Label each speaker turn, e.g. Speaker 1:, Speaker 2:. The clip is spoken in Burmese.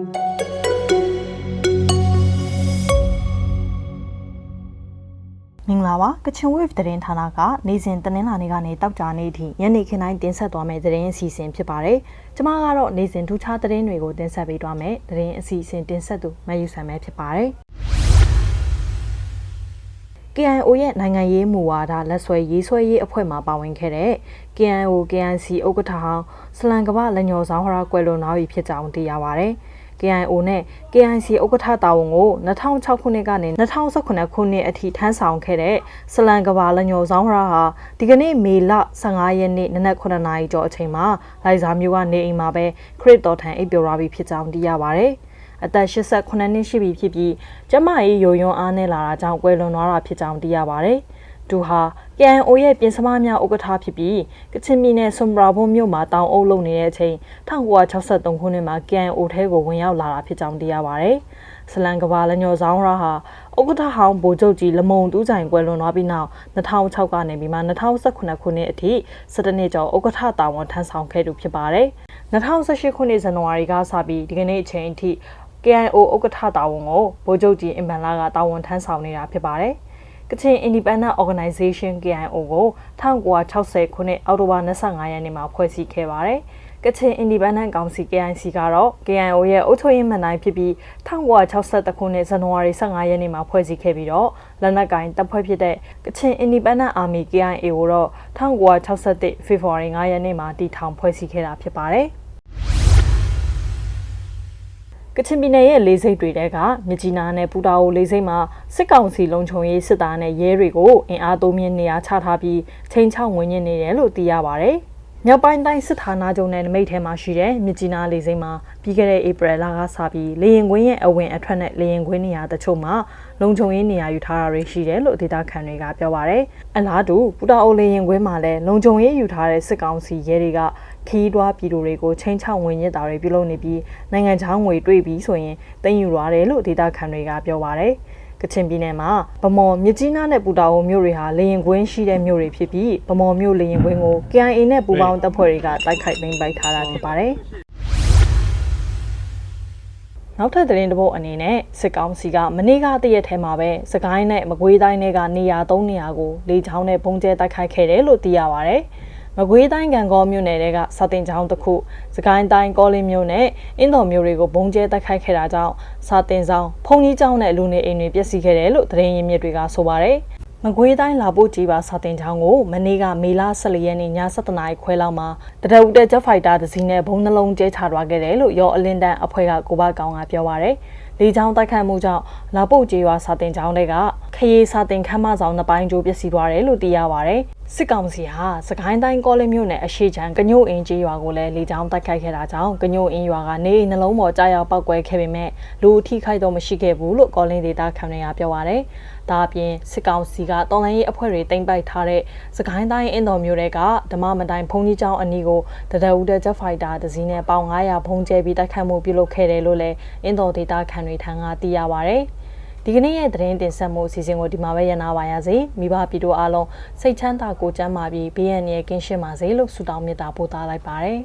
Speaker 1: မင်္ဂလာပါကချင် wave သတင်းဌာနကနေ့စဉ်တနင်္လာနေ့ကနေတောက်ကြနေ့ထိညနေခင်းတိုင်းတင်ဆက်သွားမယ့်သတင်းအစီအစဉ်ဖြစ်ပါတယ်။ကျွန်မကတော့နေ့စဉ်ထူးခြားသတင်းတွေကိုတင်ဆက်ပေးသွားမယ်။သတင်းအစီအစဉ်တင်ဆက်သူမယူဆန်မဲဖြစ်ပါတယ်။ KIO ရဲ့နိုင်ငံရေးမူဝါဒလက်ဆွဲရေးဆွဲရေးအဖွဲ့မှပါဝင်ခဲ့တဲ့ KIO KNC ဥက္ကဋ္ဌဟောင်းစလန်ကပလက်ညော်ဆောင်ဟရာကွယ်လွန်တော်ပြီဖြစ်ကြောင်းသိရပါဗျ။ KIO နဲ့ KIC ဥက္ကဋ္ဌတာဝန်ကို2006ခုနှစ်ကနေ2019ခုနှစ်အထိထမ်းဆောင်ခဲ့တဲ့စလန်ကဘာလက်ညော်ဆောင်ဟရာဟာဒီကနေ့မေလ15ရက်နေ့နနက်9နာရီကျော်အချိန်မှာလိုက်စာမျိုးကနေအိမ်မှာပဲခရစ်တော်ထံအိပ်ပျော်ရပြီဖြစ်ကြောင်းသိရပါဗျ။အသက်88နှစ်ရှိပြီဖြစ်ပြီးကျမကြီးယိုယွန်းအားနဲ့လာတာကြောင့်ကွယ်လွန်သွားတာဖြစ်ကြောင်းသိရပါဗျ။ သူဟာ KNO ရဲ့ပြင်စမများဥက္ကဋ္ဌဖြစ်ပြီးကချင်ပြည်နယ်ဆွမ်ဘရာဘုံမြို့မှာတောင်အုပ်လုပ်နေတဲ့အချိန်1963ခုနှစ်မှာ KNO ထဲကိုဝင်ရောက်လာတာဖြစ်ကြောင်းသိရပါဗျ။ဆလန်ကဘာလက်ညော်ဆောင်ရဟာဥက္ကဋ္ဌဟောင်းဗိုလ်ချုပ်ကြီးလမုံတူးဆိုင်ကွယ်လွန်သွားပြီးနောက်2006ကနေပြီးမှ2018ခုနှစ်အထိ17နှစ်ကျော်ဥက္ကဋ္ဌတာဝန်ထမ်းဆောင်ခဲ့သူဖြစ်ပါတယ်။2018ခုနှစ်ဇန်နဝါရီကစပြီးဒီကနေ့အချိန်အထိ KIO ဥက္ကဋ္ဌတာဝန်ကိုဗိုလ်ချုပ်ကြီးအင်ဘန်လာကတာဝန်ထမ်းဆောင်နေတာဖြစ်ပါတယ်။ ကချင် Independent Organization KIO ကို1960ခုနှစ်အောက်တိုဘာ25ရက်နေ့မှာဖွဲ့စည်းခဲ့ပါတယ်။ကချင် Independent Council KIC ကတော့ KIO ရဲ့အုပ်ချုပ်ရေးမှန်တိုင်းဖြစ်ပြီး1962ခုနှစ်ဇန်နဝါရီ15ရက်နေ့မှာဖွဲ့စည်းခဲ့ပြီးတော့လက်နက်ကင်တပ်ဖွဲ့ဖြစ်တဲ့ကချင် Independent Army KIA ကိုတော့1961ဖေဖော်ဝါရီ9ရက်နေ့မှာတည်ထောင်ဖွဲ့စည်းခဲ့တာဖြစ်ပါတယ်။ ကချင်ပြည်နယ်ရဲ့လေးစိတ်တွေတဲကမြကြီးနားနဲ့ပူတာအိုလေးစိတ်မှာစစ်ကောင်စီလုံခြုံရေးစစ်သားနဲ့ရဲတွေကိုအင်အားသုံးမြင့်နေရာချထားပြီးချိန်ချောက်ဝင်ညင်နေတယ်လို့သိရပါဗျ။မြောက်ပိုင်းတိုင်းစစ်ဌာနချုပ်နဲ့နမိတ်ထဲမှာရှိတဲ့မြကြီးနားလေးစိတ်မှာပြီးခဲ့တဲ့ဧပြီလကစပြီးလေရင်ကွင်းရဲ့အဝင်အထွက်နဲ့လေရင်ကွင်းနေရာတချို့မှာလုံခြုံရေးနေရာယူထားတာတွေရှိတယ်လို့ဒေသခံတွေကပြောပါဗျ။အလားတူပူတာအိုလေရင်ကွင်းမှာလည်းလုံခြုံရေးယူထားတဲ့စစ်ကောင်စီရဲတွေက ခီးတွားပြည်သူတွေကိုချင်းချောက်ဝင်ရစ်တာတွေပြုလုပ်နေပြီးနိုင်ငံခြားငွေတွေ့ပြီးဆိုရင်တင်ယူရတယ်လို့ဒေတာခန်တွေကပြောပါတယ်ကချင်ပြည်နယ်မှာဗမော်မြကြီးနားနဲ့ပူတာအိုမြို့တွေဟာလေရင်ကွင်းရှိတဲ့မြို့တွေဖြစ်ပြီးဗမော်မြို့လေရင်ကွင်းကို KIA နဲ့ပူးပေါင်းတပ်ဖွဲ့တွေကတိုက်ခိုက်သိမ်းပိုက်ထားတာဖြစ်ပါတယ်နောက်ထပ်သတင်းတစ်ပုဒ်အနေနဲ့စစ်ကောင်စီကမနေ့ကတရက်ထဲမှာပဲစကိုင်းနဲ့မကွေးတိုင်းတွေကနေရာ၃နေရာကိုလေကြောင်းနဲ့ပုံကျဲတိုက်ခိုက်ခဲ့တယ်လို့သိရပါဗျ။ မကွေးတိုင်းကံကောမြို့နယ်တဲကစာတင်ကျောင်းတစ်ခုစကိုင်းတိုင်းကောလင်းမြို့နယ်အင်းတော်မြို့တွေကိုဘုံကျဲတိုက်ခိုက်ခဲ့တာကြောင့်စာတင်ဆောင်ဖုန်ကြီးကျောင်းနဲ့လူနေအိမ်တွေပျက်စီးခဲ့တယ်လို့သတင်းရင်းမြစ်တွေကဆိုပါတယ်မကွေးတိုင်းလာဖို့ကြီးပါစာတင်ချောင်းကိုမနေ့ကမေလ14ရက်နေ့ည7:00နာရီခွဲလောက်မှာတရဝတက်ဂျက်ဖိုက်တာတစ်စီးနဲ့ဘုံနှလုံးကျဲချသွားခဲ့တယ်လို့ရောအလင်းတန်းအဖွဲ့ကကိုဘကောင်ကပြောပါရယ် လေကြောင်းတိုက်ခတ်မှုကြောင့်လာပုတ်ကျေးရွာစာတင်ကျောင်းတွေကခရီးစာတင်ခမ်းမဆောင်နှစ်ပိုင်းကျိုးပျက်စီးသွားတယ်လို့သိရပါဗျ။စစ်ကောင်စီဟာစကိုင်းတိုင်းကောလင်းမြို့နယ်အရှိချံကညို့အင်းကျေးရွာကိုလည်းလေကြောင်းတိုက်ခိုက်ခဲ့တာကြောင့်ကညို့အင်းရွာကနေနှလုံးပေါ်ကြားရောက်ပောက်ကွဲခဲ့ပေမဲ့လူအထိခိုက်တော့မရှိခဲ့ဘူးလို့ကောလင်းဒေတာခံရပြောပါဗျ။ဒါအပြင်စစ်ကောင်စီကတော်လိုင်းရေးအဖွဲ့တွေတင်ပိုက်ထားတဲ့စကိုင်းတိုင်းအင်းတော်မြို့တွေကဓမ္မမတိုင်းဘုံကြီးကျောင်းအနီးကိုတရဦးတဲ့ဂျက်ဖိုက်တာတစ်စီးနဲ့ပေါင်900ဘုံကျဲပြီးတိုက်ခိုက်မှုပြုလုပ်ခဲ့တယ်လို့လည်းအင်းတော်ဒေတာခံတွေထံကသိရပါဗျ။ဒီကနေ့ရဲ့သတင်းတင်ဆက်မှုအစီအစဉ်ကိုဒီမှာပဲရနာပါရစေမိဘပြည်တို့အားလုံးစိတ်ချမ်းသာကိုကျန်းမာပြီးဘေးရန်ရဲ့ကင်းရှင်းပါစေလို့ဆုတောင်းမေတ္တာပို့သလိုက်ပါတယ်